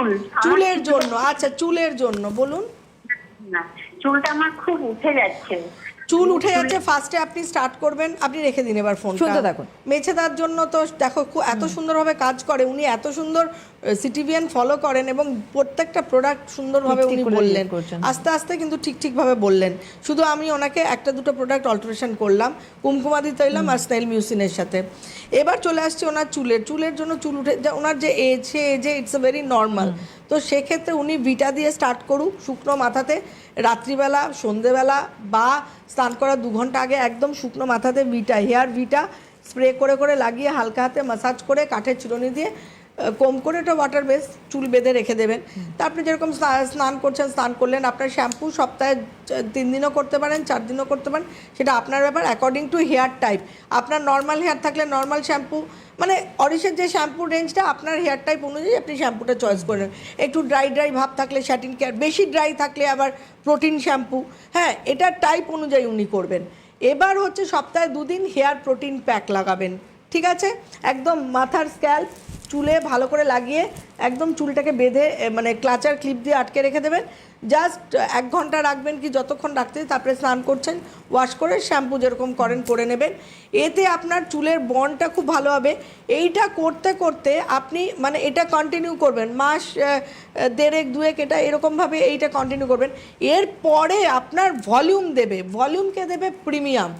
চুল চুলের জন্য আচ্ছা চুলের জন্য বলুন। না চুলটা আমার খুব উঠে যাচ্ছে। চুল উঠে যাচ্ছে ফার্স্টে আপনি স্টার্ট করবেন আপনি রেখে দিন এবার ফোনটা শুনতে থাকুন। মেছেদার জন্য তো দেখো খুব এত সুন্দরভাবে কাজ করে উনি এত সুন্দর সিটিভিএন ফলো করেন এবং প্রত্যেকটা প্রোডাক্ট সুন্দরভাবে উনি বললেন। আস্তে আস্তে কিন্তু ঠিক ঠিকভাবে বললেন। শুধু আমি ওনাকে একটা দুটো প্রোডাক্ট অল্টারেশন করলাম কুমকুমাদি তৈলাম আর স্নেল মিউসিনের সাথে। এবার চলে আসছে ওনার চুলের। চুলের জন্য চুল উঠে যা- ওনার যে এজ সে এজে ইটস এ ভেরি নর্মাল তো সেক্ষেত্রে উনি ভিটা দিয়ে স্টার্ট করুক শুকনো মাথাতে। রাত্রিবেলা সন্ধেবেলা বা স্নান করার দু ঘণ্টা আগে একদম শুকনো মাথাতে ভিটা হেয়ার ভিটা স্প্রে করে করে লাগিয়ে হালকা হাতে মাসাজ করে কাঠের চিরুনি দিয়ে কম করে একটা ওয়াটার বেস চুল বেঁধে রেখে দেবেন। তা আপনি যেরকম স্নান করছেন, স্নান করলেন, আপনার শ্যাম্পু সপ্তাহে তিন দিনও করতে পারেন, চার দিনও করতে পারেন, সেটা আপনার ব্যাপার অ্যাকর্ডিং টু হেয়ার টাইপ আপনার নর্মাল হেয়ার থাকলে নর্মাল শ্যাম্পু মানে অরিশের যে শ্যাম্পু রেঞ্জটা আপনার হেয়ার টাইপ অনুযায়ী আপনি শ্যাম্পুটা চয়েস করে একটু ড্রাই ড্রাই ভাব থাকলে শ্যাটিন কেয়ার বেশি ড্রাই থাকলে আবার প্রোটিন শ্যাম্পু হ্যাঁ এটার টাইপ অনুযায়ী উনি করবেন। এবার হচ্ছে সপ্তাহে দুদিন হেয়ার প্রোটিন প্যাক লাগাবেন। ঠিক আছে? একদম মাথার স্ক্যাল্প চুলে ভালো করে লাগিয়ে একদম চুলটাকে বেঁধে মানে ক্লাচার ক্লিপ দিয়ে আটকে রেখে দেবেন। জাস্ট এক ঘণ্টা রাখবেন কি যতক্ষণ রাখতে তারপরে স্নান করছেন, ওয়াশ করে শ্যাম্পু যেরকম করেন করে নেবেন। এতে আপনার চুলের বনটা খুব ভালো হবে। এইটা করতে করতে আপনি মানে এটা কন্টিনিউ করবেন। মাস দেড়েক, দুয়েক এটা এরকমভাবে এইটা কন্টিনিউ করবেন। এরপরে আপনার ভলিউম দেবে। ভলিউমকে দেবে? প্রিমিয়াম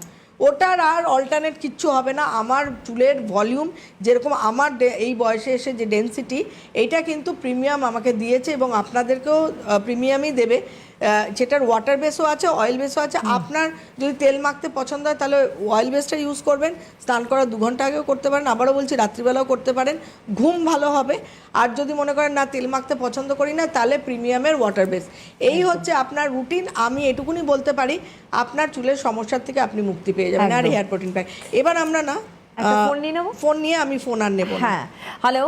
ওটার আর অল্টারনেট কিচ্ছু হবে না। আমার চুলের ভলিউম যেরকম আমার এই বয়সে এসে যে ডেন্সিটি এইটা কিন্তু প্রিমিয়াম আমাকে দিয়েছে এবং আপনাদেরকেও প্রিমিয়ামই দেবে। যেটার ওয়াটার বেসও আছে অয়েল বেসও আছে। আপনার যদি তেল মাখতে পছন্দ হয় তাহলে অয়েল বেসটা ইউজ করবেন। স্নান করার দু ঘণ্টা আগেও করতে পারেন আবারও বলছি রাত্রিবেলাও করতে পারেন। ঘুম ভালো হবে। আর যদি মনে করেন না তেল মাখতে পছন্দ করি না তাহলে প্রিমিয়ামের ওয়াটার বেস এই হচ্ছে আপনার রুটিন আমি এটুকুনি বলতে পারি আপনার চুলের সমস্যার থেকে আপনি মুক্তি পেয়ে যাবেন। আর। হেয়ার প্রোটিন প্যাক এবার আমরা না ফোন নিয়ে নেব? ফোন নিয়ে আমি ফোন আর নেব হ্যাঁ। হ্যালো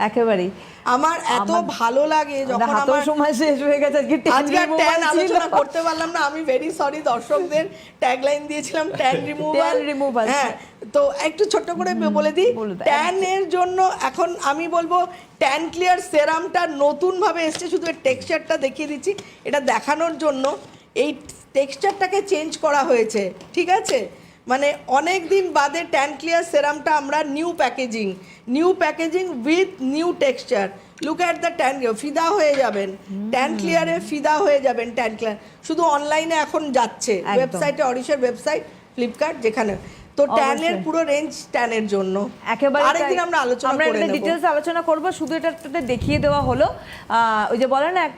একেবারেই। আমার এত ভালো লাগে যখন আমার সময় শেষ হয়ে গেছে আজকে আজকে ট্যান আলোচনা করতে পারলাম না আমি ভেরি সরি দর্শকদের ট্যাগলাইন দিয়েছিলাম ট্যান রিমুভাল removal। হ্যাঁ তো একটু ছোট্ট করে বলে দিই ট্যান এর জন্য এখন আমি বলব ট্যান ক্লিয়ার সেরামটা নতুন ভাবে এসেছে শুধু এর টেক্সচারটা দেখিয়ে দিচ্ছি এটা দেখানোর জন্য। এই টেক্সচারটাকে চেঞ্জ করা হয়েছে ঠিক আছে? মানে অনেক দিন বাদে ট্যান ক্লিয়ার সেরামটা আমরা new packaging new packaging with new texture look at the tan ফিদা হয়ে যাবেন। ট্যান ক্লিয়ারে ফিদা হয়ে যাবেন ট্যান ক্লিয়ার শুধু অনলাইনে এখন যাচ্ছে ওয়েবসাইটে অরিশের ওয়েবসাইট ফ্লিপকার্ট যেখানে। তো ট্যানের পুরো রেঞ্জ ট্যানের জন্য। একেবারে আরেকদিন আমরা আলোচনা আমরা ডিটেলস আলোচনা করব শুধু এটা দেখিয়ে দেওয়া হলো। ওই যে বলে না